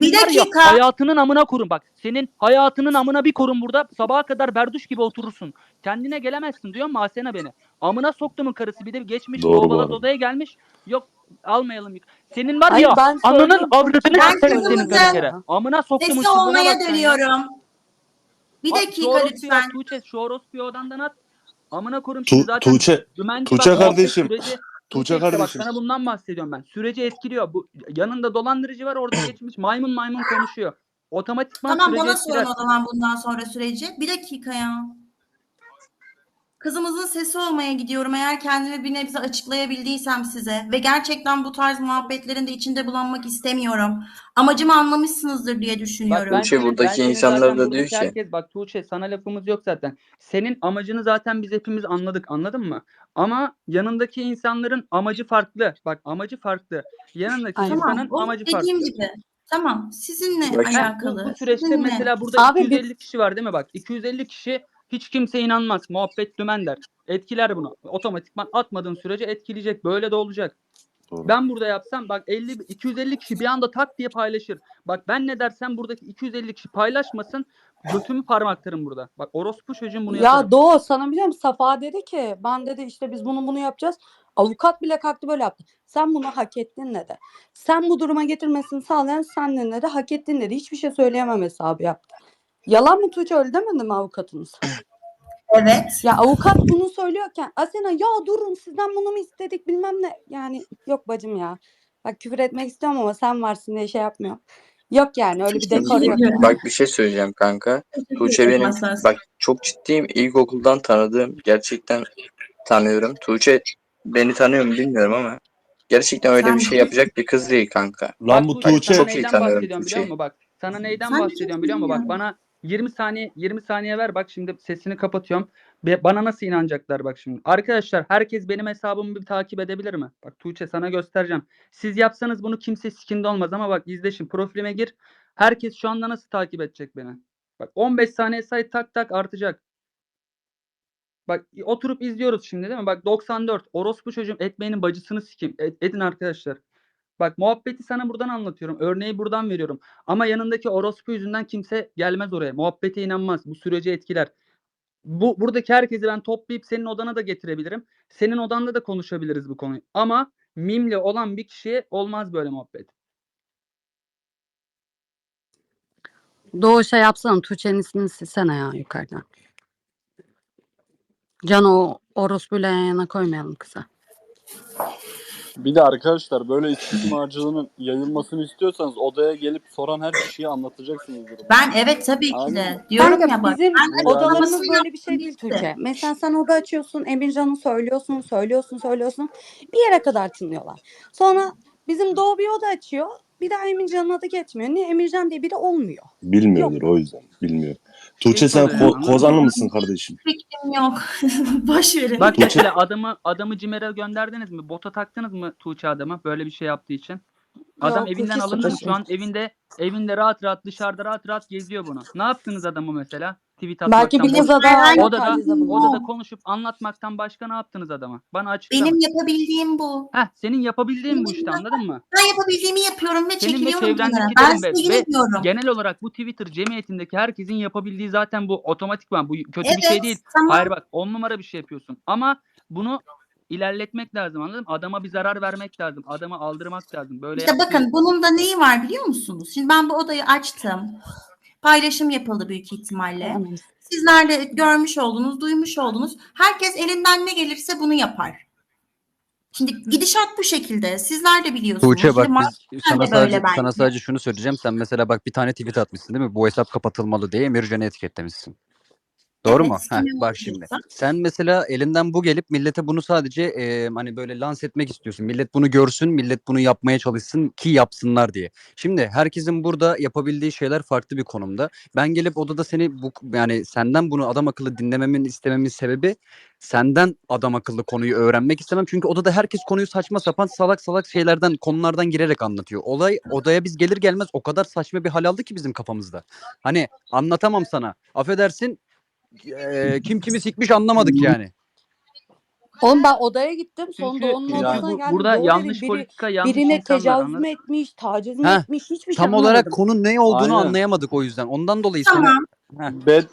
Bir var ya, dakika. hayatının amına kurun bak. Senin hayatının amına bir korun burada. Sabaha kadar berduş gibi oturursun. Kendine gelemezsin diyor mu Asena beni. Amına soktumun karısı bir de geçmiş Doğru bu arada. odaya gelmiş. Yok almayalım. Senin var Hayır, ya ben ananın söyleyeyim. avradını Ben keserim senin kızımızın karı kere. Amına soktumun Sesi çubuğuna olmaya bak sen ya. dönüyorum. Bir Bak, şu dakika orospuya, lütfen. Tuğçe şu orospuyu odandan at. Amına korum Tu- şimdi zaten Tuğçe, dümenci Tuğçe kardeşim, Süreci, Tuğçe işte kardeşim. Bak sana bundan bahsediyorum ben. Süreci etkiliyor. Bu yanında dolandırıcı var orada geçmiş maymun maymun konuşuyor. Otomatikman Tamam süreci bana etkiler. sorun o zaman bundan sonra süreci. Bir dakika ya. Kızımızın sesi olmaya gidiyorum. Eğer kendimi bir nebze açıklayabildiysem size ve gerçekten bu tarz muhabbetlerin de içinde bulanmak istemiyorum. Amacımı anlamışsınızdır diye düşünüyorum. ben Tuğçe, buradaki insanlar da diyor ki- Herkes, bak Tuğçe sana lafımız yok zaten. Senin amacını zaten biz hepimiz anladık anladın mı? Ama yanındaki insanların amacı farklı. Bak amacı farklı. Yanındaki Aynen. Tamam. insanın O amacı farklı. dediğim gibi. Tamam. Sizinle Bak- Ha, bu, alakalı. bu süreçte Sizinle. mesela burada Abi 250 kişi var değil mi bak? 250 kişi hiç kimse inanmaz. Muhabbet dümen der. Etkiler bunu. Otomatikman atmadığın sürece etkileyecek. Böyle de olacak. Doğru. Ben burada yapsam bak 50 250 kişi bir anda tak diye paylaşır. Bak ben ne dersem buradaki 250 kişi paylaşmasın. Götümü parmaklarım burada. Bak orospu çocuğum bunu ya yaparım. Doğu sana biliyor musun? Safa dedi ki ben dedi işte biz bunu bunu yapacağız. Avukat bile kalktı böyle yaptı. Sen bunu hak ettin dedi. Sen bu duruma getirmesini sağlayan sendin dedi. Hak ettin dedi. Hiçbir şey söyleyemem hesabı yaptı. Yalan mı Tuğçe öyle demedi mi avukatınız? Evet. Ya avukat bunu söylüyorken Asena ya durun sizden bunu mu istedik bilmem ne. Yani yok bacım ya. Bak küfür etmek istiyorum ama sen varsın diye şey yapmıyorum. Yok yani öyle bir dekor yok. Bak bir şey söyleyeceğim kanka. Tuğçe benim bak çok ciddiyim ilkokuldan tanıdığım gerçekten tanıyorum. Tuğçe beni tanıyor mu bilmiyorum ama gerçekten öyle Sen bir şey yapacak bir kız değil kanka. Lan bu Tuğçe, Tuğçe sana Çok iyi neyden tanıyorum bahsediyorum biliyor Tuğçe'yi. musun? Bak sana neyden Sen bahsediyorum biliyor musun? Bak bana 20 saniye 20 saniye ver bak şimdi sesini kapatıyorum. Ve bana nasıl inanacaklar bak şimdi. Arkadaşlar herkes benim hesabımı bir takip edebilir mi? Bak Tuğçe sana göstereceğim. Siz yapsanız bunu kimse sikinde olmaz ama bak izle şimdi profilime gir. Herkes şu anda nasıl takip edecek beni? Bak 15 saniye say tak tak artacak. Bak oturup izliyoruz şimdi değil mi? Bak 94. Orospu çocuğum etmeyenin bacısını sikeyim. Et- edin arkadaşlar. Bak muhabbeti sana buradan anlatıyorum. Örneği buradan veriyorum. Ama yanındaki orospu yüzünden kimse gelmez oraya. Muhabbete inanmaz. Bu süreci etkiler. Bu buradaki herkesi ben toplayıp senin odana da getirebilirim. Senin odanda da konuşabiliriz bu konuyu. Ama mimli olan bir kişiye olmaz böyle muhabbet. Doğu şey yapsana Tuğçe'nin ismini silsene ya yukarıdan. Can o orospuyla yan yana koymayalım kıza. Bir de arkadaşlar böyle istismarcılığının yayılmasını istiyorsanız odaya gelip soran her kişiyi anlatacaksınız durumu. Ben evet tabii ki de. Aynen. Diyorum Kanka ya bak. bizim ben odalarımız böyle bir şey yaptım, değil. Tuğçe. Mesela sen oda açıyorsun, Emircan'ı söylüyorsun, söylüyorsun, söylüyorsun. Bir yere kadar tınlıyorlar. Sonra bizim Doğu bir oda açıyor. Bir daha Emircan'ın adı geçmiyor. Niye? Emircan diye biri olmuyor. Bilmiyordur o yüzden. Bilmiyor. Tuğçe sen soruyorum, ko- Kozanlı mı? mısın kardeşim? Fikrim yok. Boş verin. Bak Tuğçe- mesela adamı adamı Cimer'e gönderdiniz mi? Bota taktınız mı Tuğçe adama böyle bir şey yaptığı için? Adam Yok, evinden hiç alındı mı? Şu an evinde evinde rahat rahat dışarıda rahat rahat geziyor bunu. Ne yaptınız adamı mesela? Tweet atmaktan Belki bir başka- kıza da Herhangi- odada, odada konuşup anlatmaktan başka ne yaptınız adama? Bana açıkla. Benim yapabildiğim bu. Heh, senin yapabildiğin bu işte anladın mı? Ben yapabildiğimi yapıyorum ve Senin ve çekiliyorum kenara. Ben size ve, genel olarak bu Twitter cemiyetindeki herkesin yapabildiği zaten bu otomatikman bu kötü bir şey değil. tamam. Hayır bak on numara bir şey yapıyorsun. Ama bunu ilerletmek lazım anladın mı? Adama bir zarar vermek lazım. Adama aldırmak lazım. Böyle İşte yaptığı- bakın bunun da neyi var biliyor musunuz? Şimdi ben bu odayı açtım. Paylaşım yapıldı büyük ihtimalle. Sizler de görmüş oldunuz, duymuş oldunuz. Herkes elinden ne gelirse bunu yapar. Şimdi gidişat bu şekilde. Sizler de biliyorsunuz. Tuğçe bak biz sana sadece, belki. sana sadece şunu söyleyeceğim. Sen mesela bak bir tane tweet atmışsın değil mi? Bu hesap kapatılmalı diye Emircan'ı etiketlemişsin. Doğru Evet, mu? Heh, bak şimdi. Sen mesela elinden bu gelip millete bunu sadece e, hani böyle lanse etmek istiyorsun. Millet bunu görsün, millet bunu yapmaya çalışsın ki yapsınlar diye. Şimdi herkesin burada yapabildiği şeyler farklı bir konumda. Ben gelip odada seni bu yani senden bunu adam akıllı dinlememin istememin sebebi senden adam akıllı konuyu öğrenmek istemem. Çünkü odada herkes konuyu saçma sapan salak salak şeylerden konulardan girerek anlatıyor. Olay odaya biz gelir gelmez o kadar saçma bir hal aldı ki bizim kafamızda. Hani anlatamam sana. Affedersin eee, kim kimi sikmiş anlamadık yani. Oğlum ben odaya gittim. Sonunda Çünkü, onun çünkü odasına bu- geldim. burada Doğru yanlış biri, politika, yanlış birine insanlar. tecavüz mü etmiş, taciz mi Heh, etmiş hiçbir şey Tam olarak anlamadım. konu ne olduğunu Aynen. anlayamadık o yüzden. Ondan dolayı seni- Tamam. Bet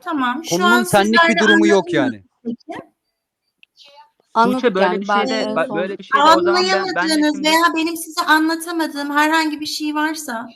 tamam. Şu konunun an senlik bir durumu yok yani. Tuğçe böyle yani bir ben şeyde en son- böyle bir şeyde o zaman ben, ben de Anlayamadığınız şimdi veya benim size anlatamadığım herhangi bir şey varsa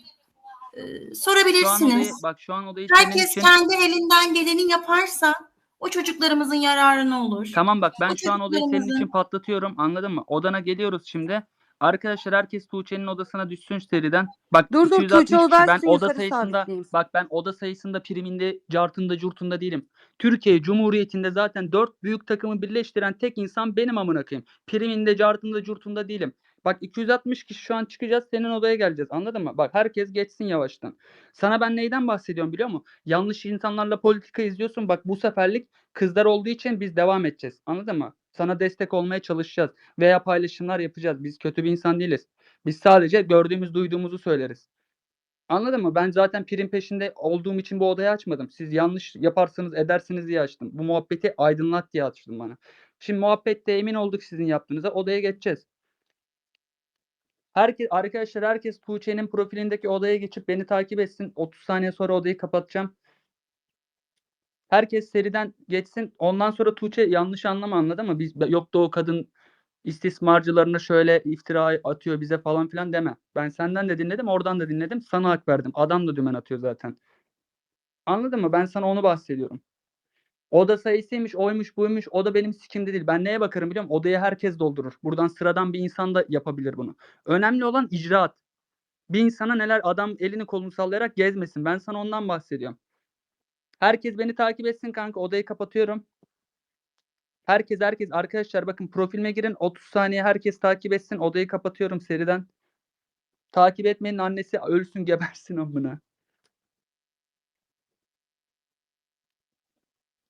e, şu an odayı, sorabilirsiniz. bak şu an odayı senin Herkes için kendi elinden geleni yaparsa o çocuklarımızın yararına olur. Tamam bak ben O şu an odayı senin çocuklarımızın- için patlatıyorum anladın mı? Odana geliyoruz şimdi. Arkadaşlar herkes Tuğçe'nin odasına düşsün seriden. Bak Dur dur 260 Tuğçe kişi ben odarsın oda sayısında bak ben oda sayısında priminde cartında curtunda değilim. Türkiye Cumhuriyeti'nde zaten dört büyük takımı birleştiren tek insan benim amına koyayım. Priminde cartında curtunda değilim. Bak 260 kişi şu an çıkacağız senin odaya geleceğiz anladın mı? Bak herkes geçsin yavaştan. Sana ben neyden bahsediyorum biliyor musun? Yanlış insanlarla politika izliyorsun. Bak bu seferlik kızlar olduğu için biz devam edeceğiz. Anladın mı? Sana destek olmaya çalışacağız veya paylaşımlar yapacağız. Biz kötü bir insan değiliz. Biz sadece gördüğümüz, duyduğumuzu söyleriz. Anladın mı? Ben zaten prim peşinde olduğum için bu odayı açmadım. Siz yanlış yaparsanız edersiniz diye açtım. Bu muhabbeti aydınlat diye açtım bana. Şimdi muhabbette emin olduk sizin yaptığınıza. Odaya geçeceğiz. Herkes arkadaşlar herkes Tuğçe'nin profilindeki odaya geçip beni takip etsin. 30 saniye sonra odayı kapatacağım. Herkes seriden geçsin. Ondan sonra Tuğçe yanlış anlama anladı mı? Biz yok da o kadın istismarcılarına şöyle iftira atıyor bize falan filan deme. Ben senden de dinledim, oradan da dinledim. Sana hak verdim. Adam da dümen atıyor zaten. Anladın mı? Ben sana onu bahsediyorum. Oda sayısıymış, oymuş, buymuş. O da benim sikimde değil. Ben neye bakarım biliyor musun? Odayı herkes doldurur. Buradan sıradan bir insan da yapabilir bunu. Önemli olan icraat. Bir insana neler adam elini kolunu sallayarak gezmesin. Ben sana ondan bahsediyorum. Herkes beni takip etsin kanka. Odayı kapatıyorum. Herkes herkes arkadaşlar bakın profilime girin 30 saniye herkes takip etsin. Odayı kapatıyorum seriden. Takip etmenin annesi ölsün gebersin amına.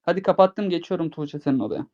Hadi kapattım geçiyorum Tuğçe senin odaya.